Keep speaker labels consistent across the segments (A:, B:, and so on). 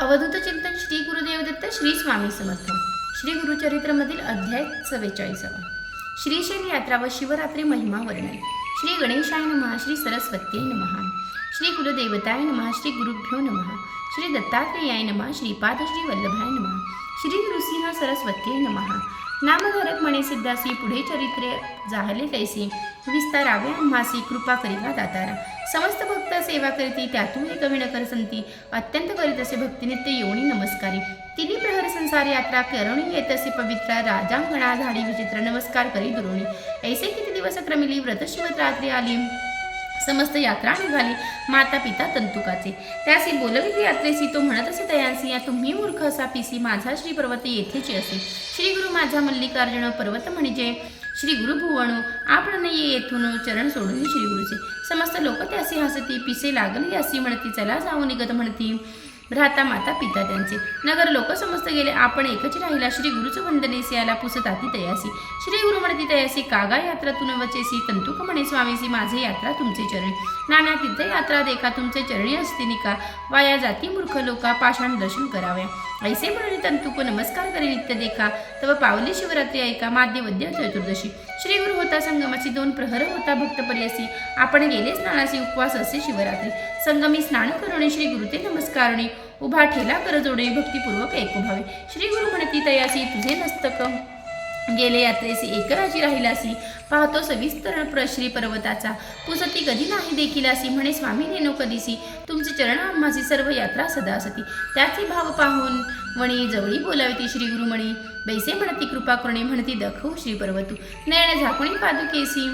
A: अवधूत चिंतन श्री गुरुदेवदत्त श्री स्वामी समर्थ. श्री गुरुचरित्रमधील अध्याय चव्वेचाळीसावा श्रीशैल यात्रा व शिवरात्री महिमा वर्णन. श्री गणेशाय नमः श्री सरस्वती नमः. श्री कुलदेवताय नमः श्री गुरुभ्यो नमः. श्री दत्तात्रेयाय नमः श्रीपाद श्री वल्लभाय नमः. श्री नृसिंह सरस्वती नमः. नामधारक म्हणे सिद्धासी पुढे चरित्रे जाहले कैसे? विस्तारावे आम्हासी कृपा करिता दातारा. समस्त भक्त सेवा करीती त्यातून एक विणकर संती. अत्यंत करीत असे भक्तिनित्य येऊनी नमस्कारी. तिन्ही प्रहर संसार यात्रा करणी येत असे पवित्र राजांगणा झाडी विचित्र नमस्कार करी दुरुणी. ऐसे किती दिवस क्रमिली व्रतशिवत रात्री आली? समस्त यात्रा निघाली. माता पिता तंतुकाचे. त्यासी बोलविली यात्रेसी तो म्हणत असे तयांसी या तुम्ही मूर्ख असा पिसी माझा श्री पर्वत येथेची असे. श्री गुरु माझा मल्लिकार्जुन पर्वत म्हणजे श्री गुरु भुवणू. आपण ये येथून चरण सोडून श्री गुरुचे समस्त लोक त्यासी हसती पिसे लागली असी म्हणती चला जाऊ निघत म्हणती. भ्राता माता पिता त्यांचे. नगर लोक समजत गेले. आपण एकच राहिला. श्री गुरुच याला सियाला पुसताती तयासी. श्री गुरु म्हणती तयासी कागा यात्रा तुन वचेसी तंतुक म्हणे स्वामीसी माझे यात्रा तुमचे चरणी. नाना तीर्थ यात्रा देखा तुमचे चरणी असते निका. वाया जाती मूर्ख लोका पाषाण दर्शन कराव्या. ऐसे म्हणून तंतुक नमस्कार करे नित्य देखा तव पावली शिवरात्री ऐका माद्य वद्य चतुर्दशी। श्री गुरु होता संगमाची दोन प्रहर होता भक्त पर्यासी। आपण गेले स्नानासी उपवास असे शिवरात्री। संगमी स्नान करुणे श्री गुरु ते नमस्कारणे। उभा ठेला कर जोडे भक्तिपूर्वक ऐकभावे श्री गुरु म्हणती तयासी तुझे नस्तक. गेले यात्रेसी एकराजी राहिलासी. पाहतो सविस्तर प्रश्री पर्वताचा. पुसती कधी नाही देखील असी म्हणे स्वामी नेनो कधीसी. तुमचे चरण आम्हासी सर्व यात्रा सदा असती त्याचे भाव पाहून म्हणी जवळी बोलाविती श्री गुरु म्हणे बैसे म्हणती कृपा करणे म्हणती दखवू श्री पर्वतू. नयन झाकुणी पादुकेसी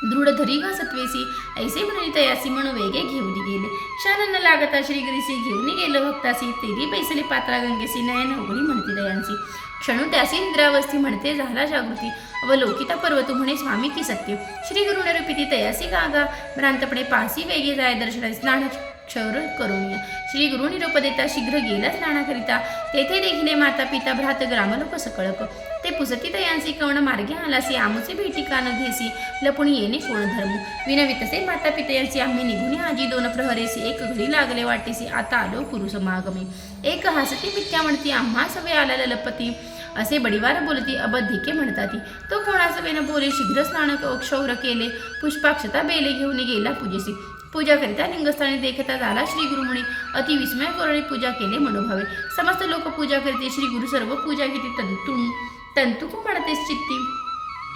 A: दृढ धरी गा सत्वेसी ऐसे म्हणून तयासी म्हणून वेगे घेऊन गेले. शानन लागता श्री गिरीसी घेऊन गेलं भक्तासी. तेरी बैसले पात्रा गंगेसी. नयन उघडी म्हणती दयांसी. क्षणू त्यासी इंद्रावस्थी म्हणते झाला जागृती. अवलोकिता पर्वतू म्हणे स्वामी की सत्य. श्री गुरुनरूपिती तयासी गागा. भ्रांतपणे पासी वेगे जाय दर्शना स्नान क्षौर करून या. श्री गुरु निरोप शीघ्र गेलाच राहण्याकरिता तेथे देखिले माता पिता भ्रात ग्रामलोक सकळक. ते पुसती तयांसी कवण मार्गे आलासी आमचे भेटी कान घेसी. लपुणी येणे कोण धर्म? विनवितसे माता पितयांसी आम्ही निघून आजी दोन प्रहरेसी. एक घडी लागले वाटेसी आता आलो कुरु समागमे एक हसती मिथ्या म्हणती आम्हा सवे आला लपती. असे बडीवार बोलती अबद्धिके म्हणतात. तो कोणासवेनं बोले शीघ्र स्नान क्षौर केले. पुष्पाक्षता बेले घेऊन गेला पूजेसी. पूजा करिता लिंगस्थानी देखता झाला श्री गुरुमुनी. अति विस्मय पूजा केले मनोभावे. समस्त लोक पूजा करते श्री गुरु सर्व पूजा घेते तंतु तंतुक म्हणते चित्ती.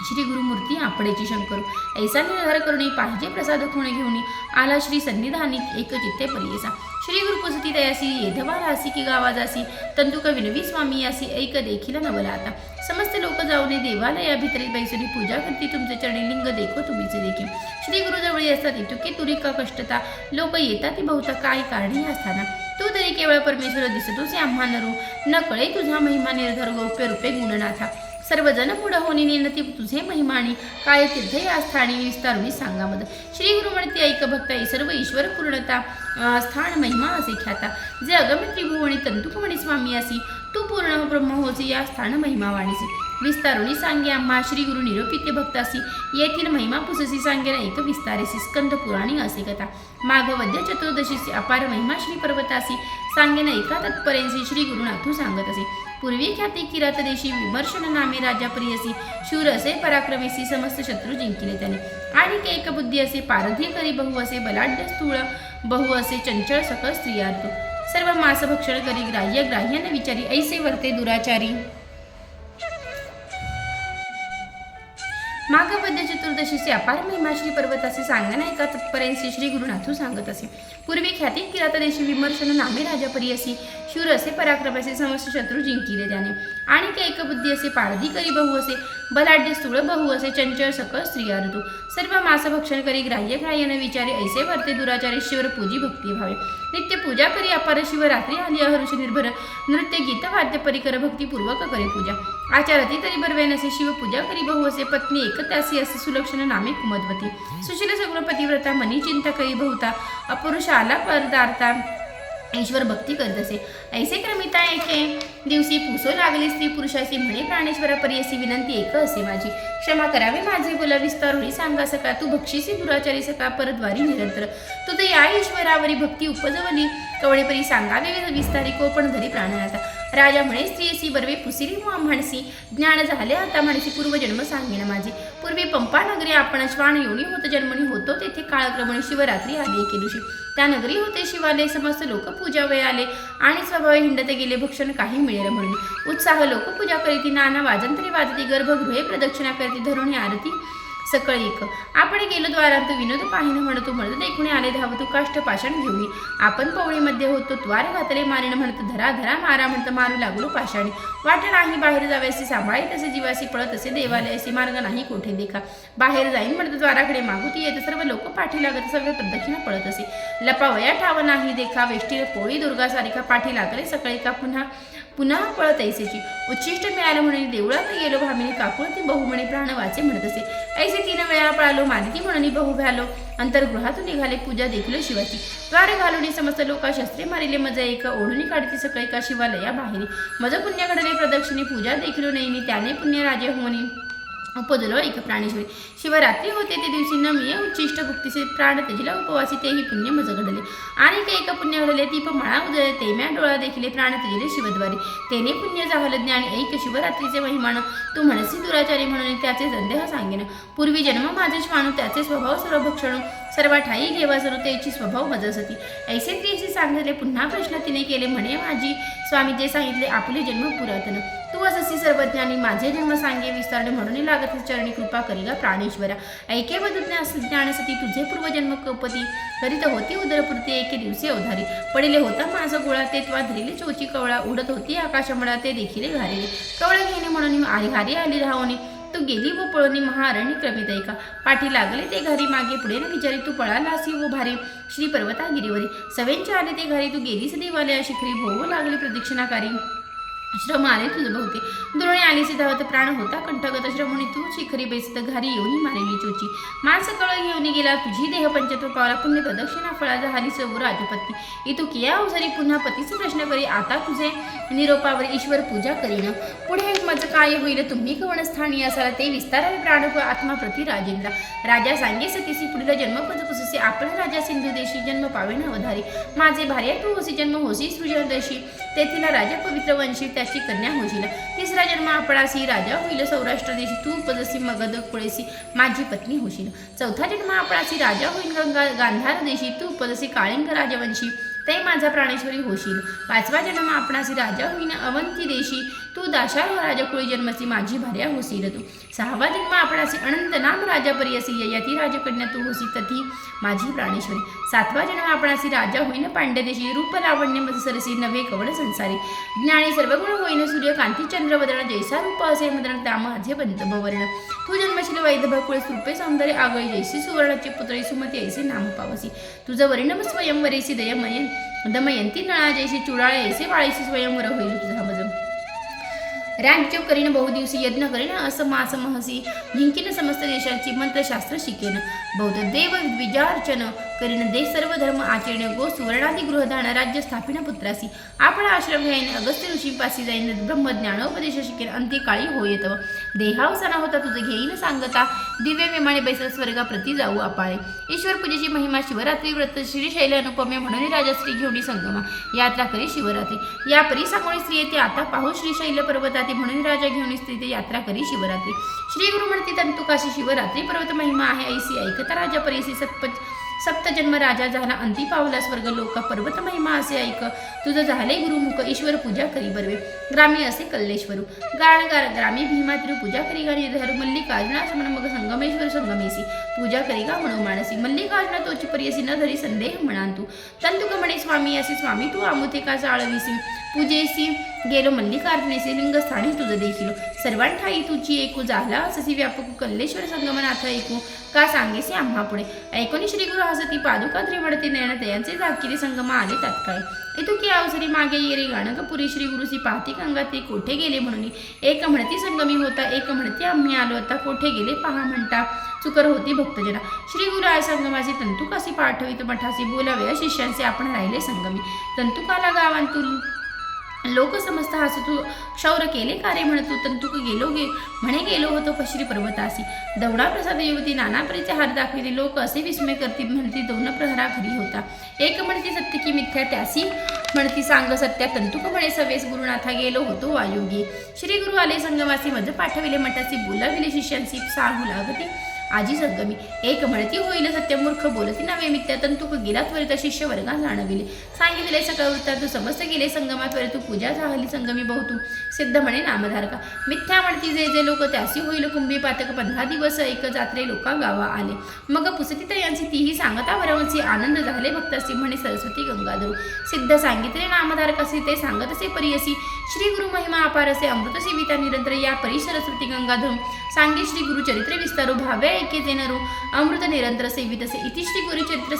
A: श्री गुरुमूर्ती आपडेची शंकर. ऐसा निर्धार करणे पाहिजे प्रसाद खुणे घेऊन. आला श्री सन्निधानी एक चित्ते परियसा. श्री गुरुपुसती दयासी येधवा रासी की गावा जासी तंतुक विनवी स्वामी यासी ऐक देखील नवला आता। समस्त लोक जाऊने देवालया भितरी बैसुनी पूजा करती तुमचे चरणी लिंग देखो तुम्हीचे देखील श्री गुरुजवळी असतात असतात तुरी का कष्टता? लोक येतात ती बहुता काय कारणी असताना? तू तरी केवळ परमेश्वर दिसतोस आम्हा नरू। न कळे तुझा महिमा निर्धर गौप्य रूपे गुणनाथा सर्वजन पुढं होणी नेनती तुझे महिमाणी काय तीर्थ या स्थानी विस्तारुनी सांगा मद श्री गुरु ऐक भक्त सर्व ईश्वर पूर्णता स्थान महिमा असे ख्याता. जे अगम्य त्रिभुवणी तंतुकमणी स्वामी असी तू पूर्ण ब्रह्म होसी या स्थान महिमा वाणीसी विस्तारुनी सांगे आम्हा श्री गुरु निरोपित्य भक्तासी येथील महिमा पुससी सांगे एक विस्तारेसी स्कंद पुराणी असे कथा. माघवद्य चतुर्दशीसी अपार महिमा श्री पर्वतासी. सांगेन एका तत्परेंसी श्री गुरुनाथू सांगत असे. पूर्वी ख्याती किरात देशी विमर्शन नामे राजा प्रियसी शूर असे पराक्रमेसी समस्त शत्रू जिंकिले त्याने. आणि एक बुद्धी असे पारधी करी बहु असे बलाढ्य स्थूळ बहु असे चंचळ सकळ स्त्रियार्थ. सर्व मासभक्षण करी ग्राह्य ग्राह्याने विचारी ऐसे वर्ते दुराचारी. माघवद्य चतुर्दशीचे अपार महिमा श्री पर्वताचे सांगणं एका तत्पर्यंत श्री गुरुनाथू सांगत असे. पूर्वी ख्याती किरात देशी विमर्शन नामे राजापरी असे शूर असे पराक्रम असे समस्त शत्रू जिंकिले त्याने. आणि ते एकबुद्धी असे पारधी करी बहु असे. बलाढ्य स्थूळ बहु असे चंचल सकळ स्त्रिया ऋतू सर्व मास भक्षण करी ग्राह्य ग्राह्यने विचारे ऐसे वरते दुराचारे शिवर पूजी भक्ती भावे. नित्य पूजा करी अपार शिवरात्री आली अहरुष निर्भर. नृत्य गीत वाद्य परिकर भक्तीपूर्वक करे पूजा. आचारती तरी बरवेन असे शिवपूजा करी बहु असे पत्नी एकत्यासी असे सुलक्षण नामे कुमदवती सुशील सगुण पतिव्रता मनी चिंता करी बहुता. अपुरुष आला पदार्था ईश्वर भक्ती करत असे. ऐसे क्रमिता एके दिवशी पुसो लागले स्त्री पुरुषाशी म्हणे प्राणेश्वरा परियसी विनंती एक असे माझी. क्षमा करावे माझे बोला विस्तार होई सांगा सका तू भक्षीसी दुराचारी सका परद्वारी निरंतर. तू तर या ईश्वरावरी भक्ती उपजवली. कवळेपरी सांगावे विस्तारी को पण घरी प्राणनाथा राजा म्हणे स्त्रियसी बरवे पुसिरी व म्हणसी ज्ञान झाले आता म्हणसी पूर्वजन्म सांगेन माझे. पूर्वी पंपा नगरी आपण श्वान योनी होत जन्मनी होतो तेथे काळक्रमणी शिवरात्री आली एके दिवशी. त्या नगरी होते शिवालय समस्त लोक पूजा वेळ आले. आणि स्वभाव हिंडते गेले भक्षण काही मिळेल म्हणून. उत्साह लोक पूजा करीती नाना वाजंत्री वाजती गर्भगृहे प्रदक्षिणा करीती धरुणी आरती सकळी एक. आपण गेलो द्वारात विनोद पाहिन म्हणतो म्हणत देखुणे आले धावतो काष्ट पाषाण घेऊन आपण पवळीमध्ये होतो द्वार घातले मारिन म्हणत धरा धरा मारा म्हणत मारू लागलो पाषाणी. वाट नाही बाहेर जाव्यासी सांभाळी तसे जीवासी पळत असे देवालयासी मार्ग नाही कोठे देखा. बाहेर जाईन म्हणत द्वाराकडे मागुती येत सर्व लोक पाठी लागत सर्व प्रदक्षिणा पळत असे. लपावया ठाव नाही देखा वेष्टीला पोळी दुर्गा सारिका पाठी लागले सकाळी का पुन्हा पुन्हा पळत ऐसेची उच्चिष्ट मिळालं म्हणून देवळात गेलो भामिनी काकुळ ती बहु म्हणे प्राण वाचे म्हणत असे. ऐसे तीन वेळा पळालो मादिती म्हणून बहु भ्यालो अंतर्गृहातून निघाले पूजा देखील शिवाची. द्वार घालून समस्त लोका शस्त्रे मारिले मजा एक ओढून काढती सकाळी का शिवालया बाहेर. मज पुण्य घडले प्रदक्षिणे पूजा देखील नेईनी त्याने पुण्य राजे होणे उपजलो एक प्राणेश्वरी शिवरात्री होते ते दिवशी नमी उच्चिष्ट भुक्तीचे प्राण तेजिला उपवासी तेही पुण्य मज घडले. आणि ते एक पुण्य घडले ती मळा ते तेम्या डोळा देखील प्राण तेजिले शिवद्वारी. तेने पुण्य जाहल ज्ञान एक शिवरात्रीचे महिमान तू म्हणसी दुराचारी म्हणून त्याचे संदेह सांगेन. पूर्वी जन्म माझे श्वाणू त्याचे स्वभाव सर्व भक्षणू सर्व ठाई घेवा सर्व त्याची स्वभाव मजसती ऐसे त्रिशी सांगितले पुन्हा प्रश्न तिने केले म्हणे माझी स्वामी जे सांगितले आपले जन्म पुरातन. तू अससी सर्वज्ञानी माझे जन्म सांगे विस्तारणे म्हणून लागत चरणी कृपा करीला प्राणेश्वरा. ऐके ज्ञानासाठी तुझे पूर्वजन्म कपती. करीत होती उदरपुरते एके दिवशी अवधारी. पडिले होता माझा गोळा ते त्वा धरिले चोची कवळा. उडत होती आकाशमळा ते देखील घारिले. कवळे घेणे म्हणून आरी घारी आली राहणे गेली व पळोनी महारण्य क्रमित पाठी लागले ते घरी मागे पुढे न विचारी तू पळालासी व हो भारे? श्री पर्वतागिरीवरी. सवेंच्या आले ते घरी तू गेलीस देवालया शिखरी भोव लागली प्रदक्षिणाकारी. श्रम आले तुझ बहुते. द्रोणी आलीसे धावत प्राण होता कंठगत श्रमणी तू शिखरी बेसत घरी येऊन मारेली चोची. माणस कळ घेऊन गेला तुझी देह पंचत्व पावला पुण्य प्रदक्षिणा फळाचा हरी सव राजपत्ती इतू किया अवसरी पुन्हा पतीचे प्रश्न करी आता तुझे निरोपावर ईश्वर पूजा करीन. पुढे माझं काय होईल तुम्ही कवणस्थानी असाल ते विस्तारावे प्राण व आत्मा प्रति राजेंद्र. राजा सांगे सतीसी पुढील जन्म पद आपण राजा सिंधू देशी जन्म पावेन अवधारी. माझे भार्या तू होसी जन्म होसी सृजनदशी तेथील राजा पवित्र वंशी त्याची कन्या होशील तिसरा जन्म आपणासी राजा होईल सौराष्ट्र देशी तू उपजसी मगध कुळेसी माझी पत्नी होशील चौथा जन्म आपणासी राजा होईल गंगा गांधार देशी तू उपजसी काळिंग राजवंशी ते माझा प्राणेश्वरी होशील पाचवा जन्म आपणासी राजा होईन अवंती देशी तू दाशार्ह राजकुळी जन्मसी माझी भार्या होशील तू. सहावा जन्म आपणासी अनंत नाम राजा परियसी यती राजकन्या तू होसी तथी माझी प्राणेश्वरी. सातवा जन्म आपणासी राजा होईन पांडदेशी रूप लावण्य मज सरसी नवे कवड संसारी. ज्ञानी सर्वगुण होईन सूर्यकांती चंद्रवदन जैसा रूप असे मदन त्या माझे बंत बवर्ण तू जन्मशील वैदभ कुळे सुपे सौंदर्य आगळी जैसी सुवर्णाची पुतळी सुमती ऐसे नाम पावसी. तुझं वर्णम स्वयंवरेसी दयमयन दमयंती नळा जैसी चुडाळे ऐसे वाळीसी स्वयंवर होईल तुझा राज्य करीन बहुदिवसी यज्ञ करीन असं मास महसी जिंकीन समस्त देशांची मंत्रशास्त्र शिकेन. बौद्ध देव विजार्चन करीन दे सर्व धर्म आचरण गो सुवर्णादी गृहदान राज्य स्थापिन पुत्रासी. आपण आश्रम घ्यायन अगस्त्य ऋषी पासी जाईन ब्रह्म ज्ञानोपदेश शिकेन अंत्यकाळी होयत. देहावसाना होता तुझं घेईन सांगता. दिव्य विमाने बैसल स्वर्गा प्रती जाऊ अपाळे. ईश्वर पूजेची महिमा शिवरात्री व्रत श्रीशैल अनुपमे म्हणून राजश्री घेऊनी संगमा. यात्रा करी शिवरात्री. या परी सांगोळी स्त्री येते आता पाहू श्रीशैल पर्वताती म्हणून राजा घेऊन स्त्री ते यात्रा करी शिवरात्री. श्री गुरु म्हणते तंतुकाशी शिवरात्री पर्वत महिमा आहे ऐसी ऐकता राजा परिसी सत्प सप्तजन्म राजा झाला. अंती पावला स्वर्ग लोक पर्वत महिमा असे ऐक. तुझं झाले गुरुमुख ईश्वर पूजा करी बरवे. ग्रामी असे कल्लेश्वरू. गाण गार ग्रामी भीमात्री पूजा करी गाणी धरू मल्लिकार्जुना समन मग संगमेश्वर संगमेसी. पूजा करी गा म्हणू मानसी. मल्लिकार्जुना तोची परियसी न धरी संदेह म्हणांतू तंतुक म्हणे स्वामी असे स्वामी तू आमुते का चाळविसी पूजेसी गेलो मल्लिकार्जुनेसी लिंगस्थानी तुझं देखील. सर्वांठाई तुझी एकू झाला ससी व्यापक कल्लेश्वर संगमनाथ ऐकू. का सांगेसी आम्हा पुढे? ऐकोनी श्री गुरु हसती पादुका त्रिमडती नयन यांचे जाकिरी संगमा आले तात्काळ. इथू की अवसरी मागे येरे गाणगपुरी श्री गुरुसी पाहती गंगा ते कोठे गेले म्हणून? एक म्हणती संगमी होता एक म्हणती आम्ही आलो आता. कोठे गेले? पहा म्हणता. चुकर होती भक्तजना श्री गुरु आय संगमाचे तंतुकासी पाठवित मठासी बोलावे. शिष्यांचे आपण राहिले संगमी. तंतुकाला गावांतून लोक समजता समस्त तू क्षौर केले कार्य म्हणतू तंतुक गेलो गे? म्हणे गेलो होतो कश्री पर्वतासी. दौडा प्रसाद युवती नाना परीचे हात दाखविले. लोक असे विस्मय करती म्हणती दोन प्रहरा घरी होता. एक म्हणती सत्य की मिथ्या त्यासी. म्हणती सांग सत्या तंतुक म्हणे सवेस गुरुनाथा गेलो होतो वायोगी. श्री गुरु आले संगमासी. मज पाठविले मठासी. बोलाविले शिष्यांसी. सांगू लागते. आजी संगमी. एक म्हणती होईल सत्यमूर्ख बोलती नव्हे मित्या तंतुक गेला त्वरित शिष्य वर्गात जाणविले. सांगितले सकाळ तू समस्त गेले संगमा तू पूजा झाली संगमी बहुतू सिद्ध म्हणे नामधारका. मिथ्या म्हणती जे जे लोक त्यासी होईल कुंभी पातक पंधरा दिवस एक जात्रे लोका गावा आले. मग पुसती यांची तीही सांगता वरवंशी आनंद झाले भक्तसी म्हणे सरस्वती गंगाधरू. सिद्ध सांगितले नामधारकसी ते सांगतसे परियसी श्री गुरु महिमा अपारसे अमृत सेविता निरंतर या परी सरस्वती गंगाधरू सांगे श्री गुरु चरित्र विस्तारू भावे ऐके जेनरू. अमृत निरंतर सेवितसे इति श्री गुरु चरित्र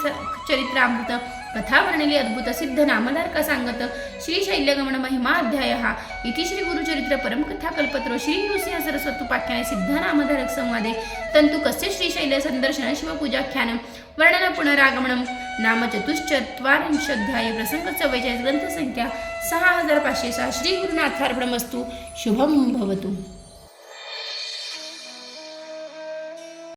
A: चरित्र अमृत कथा वर्णिली अद्भुत सिद्ध नामधारका सांगत श्री शैल्यगमन महिमा अध्याय हा. इति श्री गुरुचरित्र परमकथा कल्पत्रो श्री नृसिंह सरस्वतु पाख्याने सिद्ध नामधारक संवादे. तंतु कस्य श्री शैल्य संदर्शन शिवपूजाख्यान? वर्णन पुनरागमनं. नाम चतुश्चत्वारिंशोध्याय प्रसंग चव्वेचाळीस ग्रंथसंख्या सहा हजार पाचशे सहा. श्री गुरुनाथार्पणमस्तू. शुभम भवतु.